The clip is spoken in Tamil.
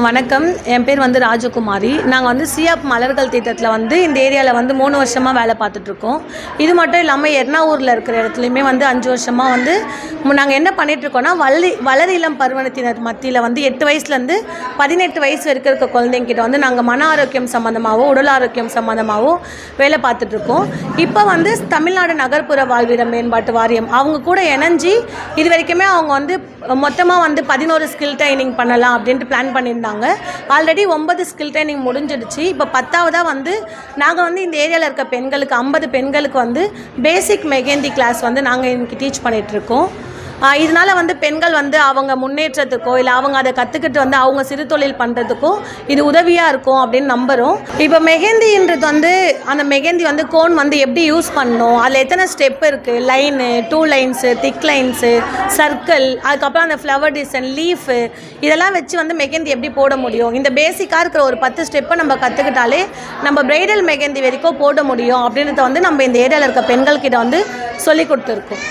வணக்கம். என் பேர் வந்து ராஜகுமாரி. நாங்கள் வந்து சிஆப் மலர்கள் திட்டத்தில் வந்து இந்த ஏரியாவில் வந்து மூணு வருஷமாக வேலை பார்த்துட்ருக்கோம். இது மட்டும் இல்லாமல் எர்ணாவூரில் இருக்கிற இடத்துலையுமே வந்து அஞ்சு வருஷமாக வந்து நாங்கள் என்ன பண்ணிகிட்ருக்கோன்னா வள்ளி வளர் இளம் பருவத்தினர் மத்தியில் வந்து எட்டு வயசுலேருந்து பதினெட்டு வயசு வரைக்கும் இருக்க குழந்தைங்கிட்ட வந்து நாங்கள் மன ஆரோக்கியம் சம்மந்தமாகவோ உடல் ஆரோக்கியம் சம்மந்தமாகவோ வேலை பார்த்துட்ருக்கோம். இப்போ வந்து தமிழ்நாடு நகர்ப்புற வாழ்விட மேம்பாட்டு வாரியம் அவங்க கூட இணைஞ்சி இது வரைக்குமே அவங்க வந்து மொத்தமாக வந்து பதினோரு ஸ்கில் ட்ரைனிங் பண்ணலாம் அப்படின்ட்டு பிளான் பண்ணியிருந்தாங்க. ஆல்ரெடி ஒன்பது ஸ்கில் ட்ரைனிங் முடிஞ்சிடுச்சு. இப்போ பத்தாவதாக வந்து நாங்கள் வந்து இந்த ஏரியாவில் இருக்க பெண்களுக்கு ஐம்பது பெண்களுக்கு வந்து பேசிக் மெஹந்தி கிளாஸ் வந்து நாங்கள் இன்னைக்கு டீச் பண்ணிகிட்ருக்கோம் இதனால் வந்து பெண்கள் வந்து அவங்க முன்னேற்றத்துக்கோ இல்லை அவங்க அதை கற்றுக்கிட்டு வந்து அவங்க சிறு தொழில் பண்ணுறதுக்கும் இது உதவியாக இருக்கும் அப்படின்னு நம்புகிறோம் இப்போ மெஹந்தின்றது வந்து அந்த மெஹந்தி வந்து கோன் வந்து எப்படி யூஸ் பண்ணணும்? அதில் எத்தனை ஸ்டெப் இருக்குது line two lines thick lines circle அதுக்கப்புறம் அந்த ஃப்ளவர் டிசைன் லீஃபு இதெல்லாம் வச்சு வந்து மெஹந்தி எப்படி போட முடியும்? இந்த பேசிக்காக இருக்கிற ஒரு பத்து ஸ்டெப்பை நம்ம கற்றுக்கிட்டாலே நம்ம பிரைடல் மெஹந்தி வரைக்கும் போட முடியும் அப்படின்றத வந்து நம்ம இந்த ஏரியாவில் இருக்க பெண்கள்கிட்ட வந்து சொல்லி கொடுத்துருக்கோம்.